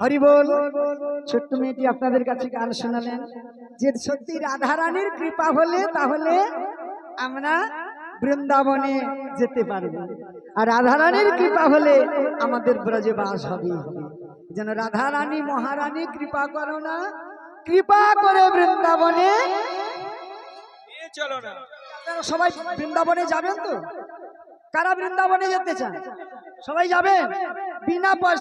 হরি বল ছোট্ট মেয়েটি আপনাদের কাছে গান শোনালেন। যে সত্যি রাধারানীর কৃপা হলে তাহলে আমরা বৃন্দাবনে যেতে পারব। আর রাধারানীর কৃপা হলে আমাদের ব্রজে বাস হবে। যেন রাধারানী মহারানী কৃপা করো না কৃপা করে বৃন্দাবনে। চলো না। আপনারা সবাই বৃন্দাবনে যাবেন তো? কারা বৃন্দাবনে যেতে চান সবাই যাবেন? বিনা পয়সা